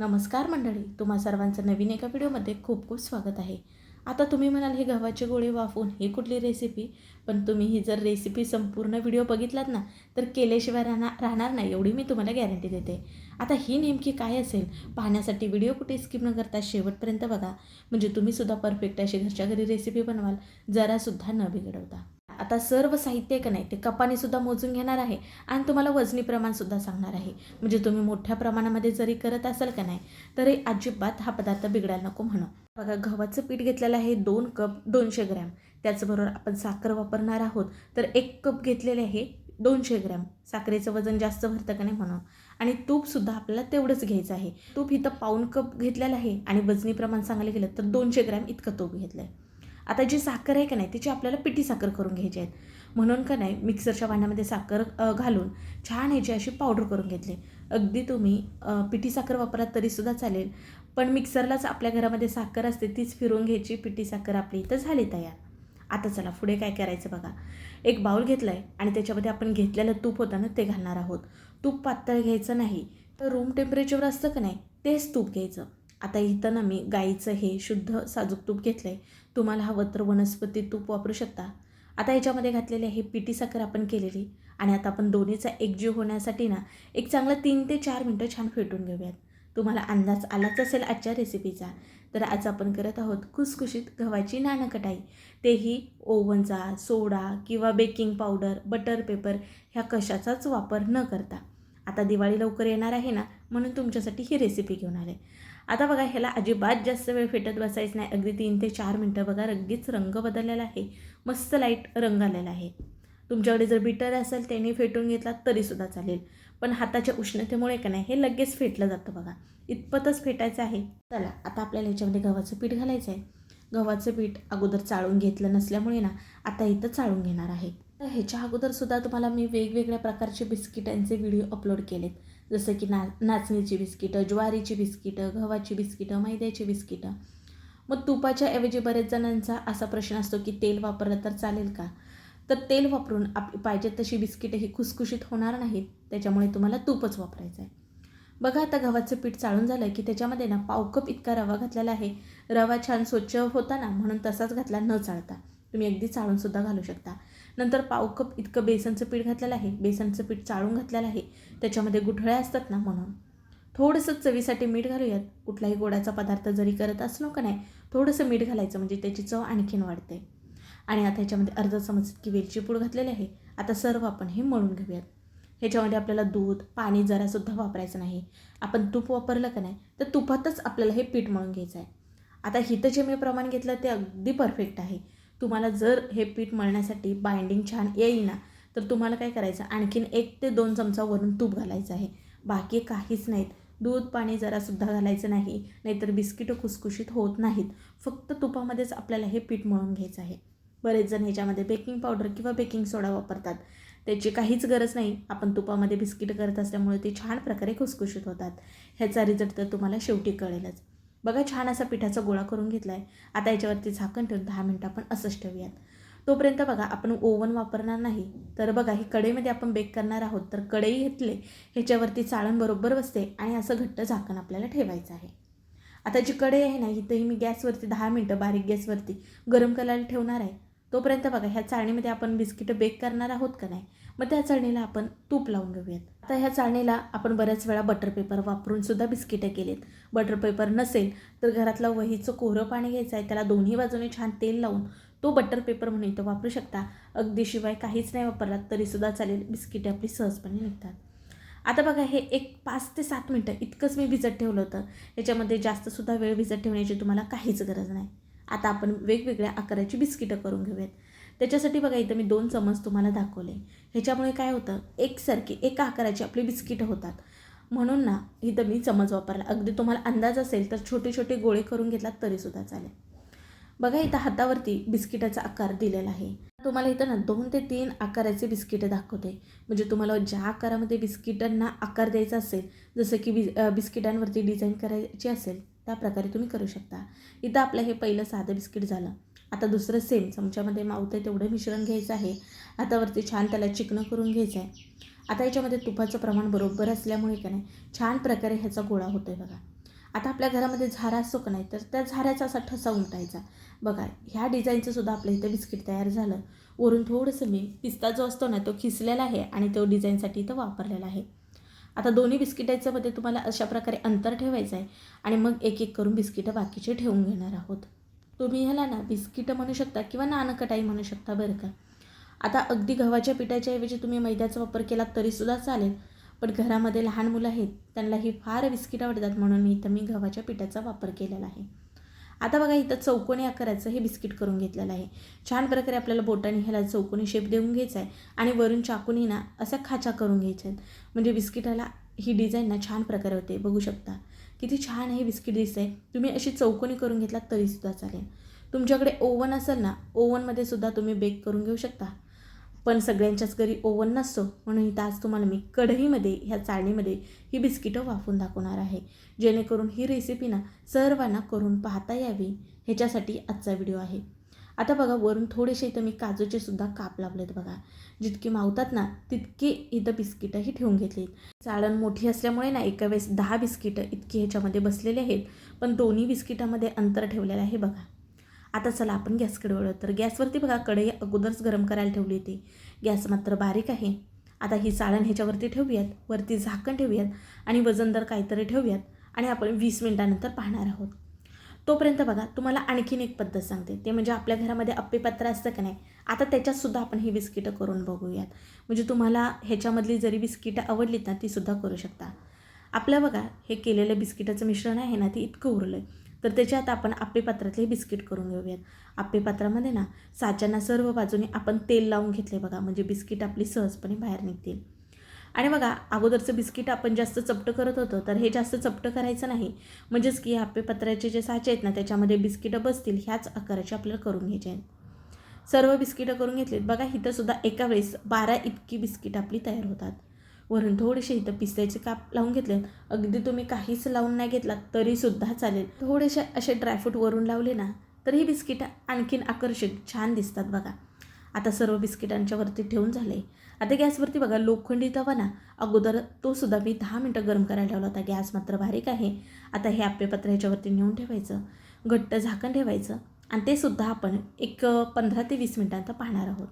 नमस्कार मंडळी तुम्हा सर्वांचं नवीन एका व्हिडिओमध्ये खूप खूप स्वागत आहे. आता तुम्ही म्हणाल हे गव्हाचे गोळे वाफवून ही कुठली रेसिपी पण तुम्ही ही जर रेसिपी संपूर्ण व्हिडिओ बघितलात ना तर केल्याशिवाय राहणार राहणार नाही एवढी मी तुम्हाला गॅरंटी देते. आता ही नेमकी काय असेल पाहण्यासाठी व्हिडिओ कुठे स्किप न करता शेवटपर्यंत बघा. म्हणजे तुम्हीसुद्धा परफेक्ट अशी घरच्या घरी रेसिपी बनवाल जरासुद्धा न बिघडवता. आता सर्व साहित्य आहे का नाही ते कपाने सुद्धा मोजून घेणार आहे आणि तुम्हाला वजनी प्रमाणसुद्धा सांगणार आहे. म्हणजे तुम्ही मोठ्या प्रमाणामध्ये जरी करत असाल का नाही तरी अजिबात हा पदार्थ बिघडायला नको म्हणून बघा गव्हाचं पीठ घेतलेलं आहे दोन कप दोनशे ग्रॅम. त्याचबरोबर आपण साखर वापरणार आहोत तर एक कप घेतलेले आहे दोनशे ग्रॅम. साखरेचं वजन जास्त भरतं का नाही म्हणून आणि तूपसुद्धा आपल्याला तेवढंच घ्यायचं आहे. तूप इथं पाऊन कप घेतलेलं आहे आणि वजनी प्रमाण सांगायला गेलं तर दोनशे ग्रॅम इतकं तूप घेतलं आहे आता जी साखर आहे का नाही त्याची आपल्याला पिठी साखर करून घ्यायची आहेत म्हणून का नाही मिक्सरच्या भांड्यामध्ये साखर घालून छान ह्याची अशी पावडर करून घेतली. अगदी तुम्ही पिठी साखर वापरात तरीसुद्धा चालेल. पण मिक्सरलाच आपल्या घरामध्ये साखर असते तीच फिरून घ्यायची पिठी साखर आपली. इथं झाली तयार. आता चला पुढे काय करायचं बघा. एक बाऊल घेतला आहे आणि त्याच्यामध्ये आपण घेतलेलं तूप होतं ना ते घालणार आहोत. तूप पातळ घ्यायचं नाही. तर रूम टेम्परेचर असतं का नाही तेच तूप घ्यायचं. आता इथं ना मी गाईचं हे शुद्ध साजूक तूप घेतलं आहे तुम्हाला हवं तर वनस्पती तूप वापरू शकता. आता याच्यामध्ये घातलेले हे पिठी साखर आपण केलेली आणि आता आपण दोन्हीचा एकजीव होण्यासाठी ना एक चांगलं तीन ते चार मिनटं छान फेटून घेऊयात. तुम्हाला अंदाज आलाच असेल आजच्या रेसिपीचा तर आज आपण करत आहोत खुसखुशीत गव्हाची नाणं कटाई तेही ओव्हनचा सोडा किंवा बेकिंग पावडर बटर पेपर ह्या कशाचाच वापर न करता. आता दिवाळी लवकर येणार आहे ना म्हणून तुमच्यासाठी ही रेसिपी घेऊन आले. आता बघा ह्याला अजिबात जास्त वेळ फेटत बसायचं नाही. अगदी तीन ते चार मिनटं बघा अगदीच रंग बदललेला आहे. मस्त लाइट रंग आलेला आहे. तुमच्याकडे जर बिटर असेल त्याने फेटून घेतला तरीसुद्धा चालेल. पण हाताच्या उष्णतेमुळे का नाही हे लगेच फेटलं जातं बघा. इतपतच फेटायचं आहे. चला आता आपल्याला याच्यामध्ये गव्हाचं पीठ घालायचं आहे गव्हाचं पीठ अगोदर चाळून घेतलं नसल्यामुळे ना आता इथं चाळून घेणार आहे. तर ह्याच्या अगोदरसुद्धा तुम्हाला मी वेगवेगळ्या प्रकारचे बिस्किटांचे व्हिडिओ अपलोड केलेत. जसं की ना नाचणीची बिस्किटं ज्वारीची बिस्किटं गव्हाची बिस्किटं मैद्याची बिस्किटं. मग तुपाच्या ऐवजी बरेच जणांचा असा प्रश्न असतो की तेल वापरलं तर चालेल का? तर तेल वापरून आप पाहिजे तशी बिस्किटं ही खुसखुशीत होणार नाहीत त्याच्यामुळे तुम्हाला तूपच वापरायचं आहे बघा आता गव्हाचं पीठ चाळून झालं की त्याच्यामध्ये ना पावकप इतका रवा घातलेला आहे. रवा छान स्वच्छ होता ना म्हणून तसाच घातला न चाळता. तुम्ही अगदी चाळूनसुद्धा घालू शकता. नंतर पावकप इतकं बेसनचं पीठ घातलेलं आहे बेसनचं पीठ चाळून घातलेलं आहे. त्याच्यामध्ये गुठळ्या असतात ना म्हणून. थोडंसं चवीसाठी मीठ घालूयात. कुठलाही गोडाचा पदार्थ जरी करत असलो का नाही थोडंसं मीठ घालायचं म्हणजे त्याची चव आणखीन वाढते. आणि आता ह्याच्यामध्ये अर्धा चमच की वेलची पूड घातलेली आहे. आता सर्व आपण हे मळून घेऊयात. ह्याच्यामध्ये आपल्याला दूध पाणी जरासुद्धा वापरायचं नाही. आपण तूप वापरलं का नाही तर तुपातच आपल्याला हे पीठ मळून घ्यायचं आहे. आता हिथं जे मी प्रमाण घेतलं ते अगदी परफेक्ट आहे. तुम्हाला जर हे पीठ मळण्यासाठी बाइंडिंग छान येईना तर तुम्हाला काय करायचं? आणखीन एक ते दोन चमचा वरून तूप घालायचं आहे. बाकी काहीच नाहीत. दूध पाणी जरासुद्धा घालायचं नाही नाहीतर बिस्किटं खुसखुशीत होत नाहीत. फक्त तुपामध्येच आपल्याला हे पीठ मळून घ्यायचं आहे. बरेच जण ह्याच्यामध्ये बेकिंग पावडर किंवा बेकिंग सोडा वापरतात. त्याची काहीच गरज नाही. आपण तुपामध्ये बिस्किट करत असल्यामुळे ते छान प्रकारे खुसखुशीत होतात. ह्याचा रिझल्ट तर तुम्हाला शेवटी कळेलच. बघा छान असा पिठाचा गोळा करून घेतला आहे आता याच्यावरती झाकण ठेवून दहा मिनटं आपण असंच ठेवूयात. तोपर्यंत बघा आपण ओव्हन वापरणार नाही. तर बघा ही कढईमध्ये आपण बेक करणार आहोत. तर कढई घेतले ह्याच्यावरती चाळण बरोबर बसते आणि असं घट्ट झाकण आपल्याला ठेवायचं आहे. आता जी कढई आहे ना इथंही मी गॅसवरती दहा मिनटं बारीक गॅसवरती गरम करायला ठेवणार आहे. तोपर्यंत बघा ह्या चाळणीमध्ये आपण बिस्किटं बेक करणार आहोत का नाही? मग त्या चाळणीला आपण तूप लावून घेऊयात. आता ह्या चाळणीला आपण बऱ्याच वेळा बटर पेपर वापरून सुद्धा बिस्किटं केलेत. बटर पेपर नसेल तर घरातलं वहीचं कोरं पाणी घ्यायचं आहे. त्याला दोन्ही बाजूने छान तेल लावून तो बटर पेपर म्हणून इथं वापरू शकता. अगदी शिवाय काहीच नाही वापरलात तरीसुद्धा चालेल. बिस्किटे आपली सहजपणे निघतात. आता बघा हे एक पाच ते सात मिनटं इतकंच मी भिजत ठेवलं होतं. याच्यामध्ये जास्तसुद्धा वेळ भिजत ठेवण्याची तुम्हाला काहीच गरज नाही. आता आपण वेगवेगळ्या आकाराची बिस्किटं करून घेऊयात. त्याच्यासाठी बघा इथं मी दोन चमच तुम्हाला दाखवले. ह्याच्यामुळे काय होतं एकसारखी एका आकाराची आपली बिस्किटं होतात. म्हणून ना इथं मी चमच वापरला. अगदी तुम्हाला अंदाज असेल तर छोटे छोटे गोळे करून घेतलात तरीसुद्धा चालेल. बघा इथं हातावरती बिस्किटाचा आकार दिलेला आहे. तुम्हाला इथं ना दोन ते तीन आकाराचे बिस्किटं दाखवते. म्हणजे तुम्हाला ज्या आकारामध्ये बिस्किटांना आकार द्यायचा असेल जसं की बि बिस्किटांवरती डिझाईन करायची असेल त्या प्रकारे तुम्ही करू शकता. इथं आपलं हे पहिलं साधं बिस्किट झालं. आता दुसरं सेम चमच्यामध्ये मावतं तेवढं मिश्रण घ्यायचं आहे. हातावरती छान त्याला चिकनं करून घ्यायचं आहे आता याच्यामध्ये तुपाचं प्रमाण बरोबर असल्यामुळे का नाही छान प्रकारे ह्याचा गोळा होतो आहे बघा. आता आपल्या घरामध्ये झारा असतो का नाही तर त्या झाऱ्याचा असा ठसा उमटायचा. बघा ह्या डिझाईनचं सुद्धा आपल्या इथं बिस्किट तयार झालं. वरून थोडंसं मी पिस्ता जो असतो ना तो खिसलेला आहे आणि तो डिझाईनसाठी इथं वापरलेला आहे. आता दोन्ही बिस्किटाचं मध्ये तुम्हाला अशा प्रकारे अंतर ठेवायचं आहे आणि मग एक एक करून बिस्किटं बाकीचे ठेवून घेणार आहोत. तुम्ही ह्याला ना बिस्किटं म्हणू शकता किंवा नानकटाई म्हणू शकता बरं का. आता अगदी गव्हाच्या पिठाच्या ऐवजी तुम्ही मैद्याचा वापर केला तरीसुद्धा चालेल. पण घरामध्ये लहान मुलं आहेत त्यांना ही फार बिस्किट आवडतात म्हणून इथं मी गव्हाच्या पिठाचा वापर केलेला आहे. आता बघा इथं चौकोनी आकाराचं हे बिस्किट करून घेतलेलं आहे. छान प्रकारे आपल्याला बोटाने ह्याला चौकोनी शेप देऊन घ्यायचा आहे आणि वरून चाकूनी ना असा खाचा करून घ्यायच्या आहेत म्हणजे बिस्किटाला ही डिझाईन ना छान प्रकारे होते बघू शकता. किती छान हे बिस्किट दिसतं आहे तुम्ही अशी चौकोनी करून घेतलात तरीसुद्धा चालेल. तुमच्याकडे ओव्हन असेल ना ओव्हनमध्ये सुद्धा तुम्ही बेक करून घेऊ शकता. पण सगळ्यांच्याच घरी ओव्हन नसतो. म्हणून इथं आज तुम्हाला मी कढईमध्ये ह्या चाळणीमध्ये ही बिस्किटं वाफून दाखवणार आहे. जेणेकरून ही रेसिपी ना सर्वांना करून पाहता यावी. ह्याच्यासाठी आजचा व्हिडिओ आहे. आता बघा वरून थोडेसे इथं मी काजूचे सुद्धा काप लावलेत बघा. जितके मावतात ना तितके इथं बिस्किटंही ठेवून घेतलीत. चाळण मोठी असल्यामुळे ना एका वेळेस दहा बिस्किटं इतकी ह्याच्यामध्ये बसलेले आहेत. पण दोन्ही बिस्किटामध्ये अंतर ठेवलेलं आहे बघा. आता चला आपण गॅसकडे वळू तर गॅसवरती बघा कढई अगोदरच गरम करायला ठेवली होती. गॅस मात्र बारीक आहे. आता ही चाळण ह्याच्यावरती ठेवूयात. वरती झाकण ठेवूयात आणि वजनदार काहीतरी ठेवूयात आणि आपण वीस मिनटानंतर पाहणार आहोत. तोपर्यंत बघा तुम्हाला आणखीन एक पद्धत सांगते. ते म्हणजे आपल्या घरामध्ये अप्पेपत्र असतं का नाही आता त्याच्यातसुद्धा आपण ही बिस्किटं करून बघूयात. म्हणजे तुम्हाला ह्याच्यामधली जरी बिस्किटं आवडलीत ना तीसुद्धा करू शकता. आपल्या बघा हे केलेलं बिस्किटाचं मिश्रण आहे ना ते इतकं उरलं आहे तर त्याच्यात आपण आप्पेपात्रातले बिस्किट करून घेऊयात. आप्पेपात्रामध्ये ना साच्यांना सर्व बाजूने आपण तेल लावून घेतले बघा म्हणजे बिस्किट आपली सहजपणे बाहेर निघतील. आणि बघा अगोदरचं बिस्किट आपण जास्त चपटं करत होतो तर हे जास्त चपटं करायचं नाही. म्हणजेच की आप्पेपत्राचे जे साचे आहेत ना त्याच्यामध्ये बिस्किटं बसतील ह्याच आकाराचे आपल्याला करून घ्यायचे आहेत. सर्व बिस्किटं करून घेतलीत. बघा इथंसुद्धा एका वेळेस बारा इतकी बिस्किट आपली तयार होतात. वरून थोडेसे इथं पिस्त्याचे काप लावून घेतले. अगदी तुम्ही काहीच लावून नाही घेतला तरीसुद्धा चालेल. थोडेसे असे ड्रायफ्रूट वरून लावले ना तर ही बिस्किटं आणखीन आकर्षक छान दिसतात बघा. आता सर्व बिस्किटांच्या वरती ठेवून झाले. आता गॅसवरती बघा लोखंडी तवा ना अगोदर तो सुद्धा मी दहा मिनटं गरम करायला ठेवला होता. गॅस मात्र बारीक आहे. आता हे आप्पेपत्र ह्याच्यावरती नेऊन ठेवायचं. घट्ट झाकण ठेवायचं. आणि ते सुद्धा आपण एक पंधरा ते वीस मिनटांत पाहणार आहोत.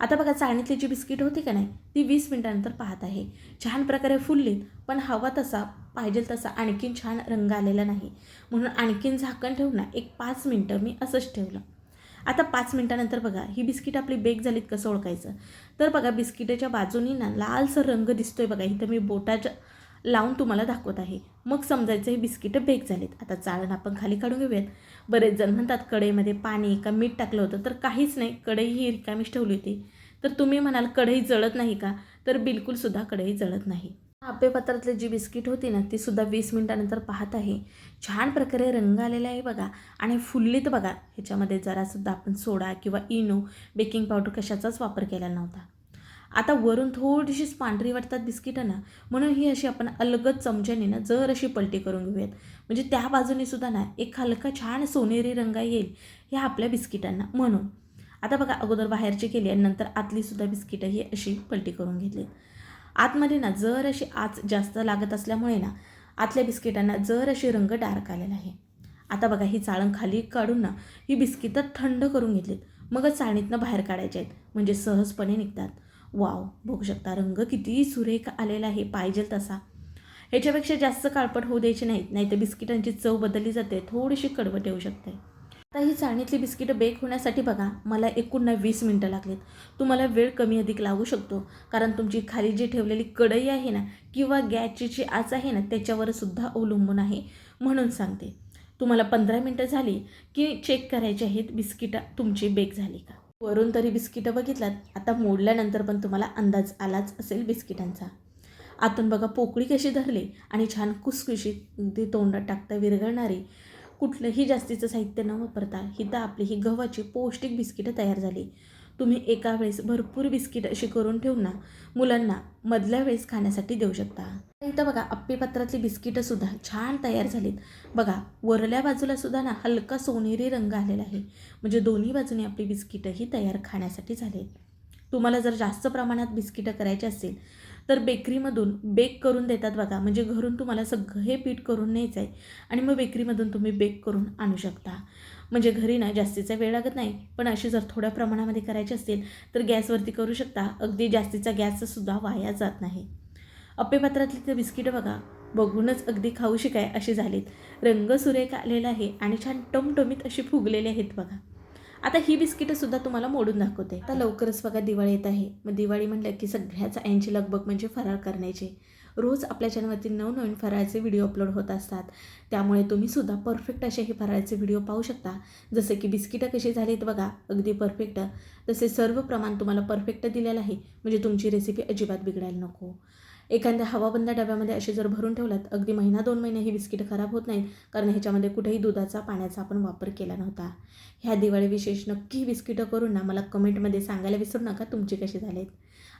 आता बघा चाळणीतली जी बिस्किट होती का नाही ती वीस मिनटानंतर पाहत आहे. छान प्रकारे फुललीत पण हवा तसा पाहिजे तसा आणखीन छान रंग आलेला नाही. म्हणून आणखीन झाकण ठेवून ना एक पाच मिनटं मी असंच ठेवलं. आता पाच मिनटानंतर बघा ही बिस्किट आपली बेक झालीत कसं ओळखायचं? तर बघा बिस्किटाच्या बाजूनी ना लालसर रंग दिसतोय बघा. इथं मी बोटाच्या लावून तुम्हाला दाखवत आहे. मग समजायचं हे बिस्किटं बेक झालेत. आता चाळण आपण खाली काढून घेऊयात. बरेच जण म्हणतात कढईमध्ये पाणी का मीठ टाकलं होतं? तर काहीच नाही. कढई ही रिकामीच ठेवली होती. तर तुम्ही म्हणाल कढई जळत नाही का? तर बिलकुलसुद्धा कढई जळत नाही. आप्पेपत्रातली जी बिस्किट होती ना ती सुद्धा वीस मिनटानंतर पाहत आहे. छान प्रकारे रंग आलेला आहे बघा. आणि फुल्लीत बघा. ह्याच्यामध्ये जरासुद्धा आपण सोडा किंवा इनो बेकिंग पावडर कशाचाच वापर केला नव्हता. आता वरून थोडीशीच पांढरी वाटतात बिस्किटं ना म्हणून ही अशी आपण अलगद चमच्याने ना जर अशी पलटी करून घेऊयात. म्हणजे त्या बाजूने सुद्धा ना एक हलका छान सोनेरी रंग येईल ह्या आपल्या बिस्किटांना म्हणून. आता बघा अगोदर बाहेरची केली आणि नंतर आतलीसुद्धा बिस्किटं ही अशी पलटी करून घेतली. आतमध्ये ना जर अशी आत जास्त लागत असल्यामुळे ना आतल्या बिस्किटांना जर अशी रंग डार्क आलेला आहे. आता बघा ही चाळण खाली काढून ना ही बिस्किटं थंड करून घेतलीत. मगच चाळणीतनं बाहेर काढायचे आहेत. म्हणजे सहजपणे निघतात. वाव बघू शकता. रंग किती सुरेख आलेला आहे. पाहिजे तसा. ह्याच्यापेक्षा जास्त काळपट होऊ द्यायची नाहीत. नाही तर बिस्किटांची चव बदलली जाते. थोडीशी कडवट येऊ शकते. आता ही चाळणीतली बिस्किटं बेक होण्यासाठी बघा मला एकूण वीस मिनटं लागलीत. तुम्हाला वेळ कमी अधिक लागू शकतो. कारण तुमची खाली जी ठेवलेली कढई आहे ना किंवा गॅसची जी आच आहे ना त्याच्यावरसुद्धा अवलंबून आहे. म्हणून सांगते. तुम्हाला पंधरा मिनटं झाली की चेक करायची आहेत बिस्किटं तुमची बेक झाली का? वरून तरी बिस्किटं बघितलात आता मोडल्यानंतर पण तुम्हाला अंदाज आलाच असेल बिस्किटांचा. आतून बघा पोकळी कशी धरली आणि छान कुसकुशीत ते तोंडात टाकता विरघळणारी. कुठलंही जास्तीचं साहित्य न वापरता ही तर आपली ही गव्हाची पौष्टिक बिस्किटं तयार झाली. तुम्ही एका वेळेस भरपूर बिस्किट अशी करून ठेवून ना मुलांना मधल्या वेळेस खाण्यासाठी देऊ शकता. इथं बघा आप्पेपत्रातली बिस्किटं सुद्धा छान तयार झालीत. बघा वरल्या बाजूला सुद्धा ना हलका सोनेरी रंग आलेला आहे. म्हणजे दोन्ही बाजूने आपली बिस्किटंही तयार खाण्यासाठी झाली तुम्हाला जर जास्त प्रमाणात बिस्किटं करायची असेल तर बेकरीमधून बेक करून देतात बघा. म्हणजे घरून तुम्हाला सगळं हे पीठ करून न्यायचं आहे आणि मग बेकरीमधून तुम्ही बेक करून आणू शकता. म्हणजे घरी ना जास्तीचा वेळ लागत नाही पण अशी जर थोड्या प्रमाणामध्ये करायची असतील तर गॅसवरती करू शकता. अगदी जास्तीचा गॅससुद्धा वाया जात नाही. अप्पेपात्रातली ते बिस्किटं बघा. बघूनच अगदी खाऊ शिकाय अशी झालीत. रंग सुरेख आलेला आहे आणि छान टमटमीत अशी फुगलेले आहेत बघा. आता ही बिस्किटंसुद्धा तुम्हाला मोडून दाखवते. आता लवकरच बघा दिवाळी येत आहे. मग दिवाळी म्हटलं की सगळ्याच ऐंची लगबग म्हणजे फरार करण्याची. रोज आपल्या चॅनलवरती नवनवीन फराळाचे व्हिडिओ अपलोड होत असतात. त्यामुळे तुम्ही सुद्धा परफेक्ट असे हे फराळाचे व्हिडिओ पाहू शकता. जसे की बिस्किटं कशी झालीत बघा अगदी परफेक्ट. तसे सर्व प्रमाण तुम्हाला परफेक्ट दिलेलं आहे. म्हणजे तुमची रेसिपी अजिबात बिघडायला नको. एखाद्या हवाबंद डब्यामध्ये असे जर भरून ठेवलात अगदी महिना दोन महिने ही बिस्किट खराब होत नाहीत कारण ह्याच्यामध्ये कुठेही दुधाचा पाण्याचा आपण वापर केला नव्हता. ह्या दिवाळी विशेष नक्की बिस्किटं करून ना मला कमेंटमध्ये सांगायला विसरू नका तुमचे कसे झालीत.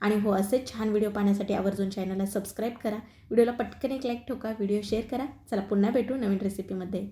आणि हो असेच छान व्हिडिओ पाहण्यासाठी आवर्जून चॅनलला सबस्क्राईब करा. व्हिडिओला पटकन एक लाईक ठोका व्हिडिओ शेअर करा. चला पुन्हा भेटू नवीन रेसिपीमध्ये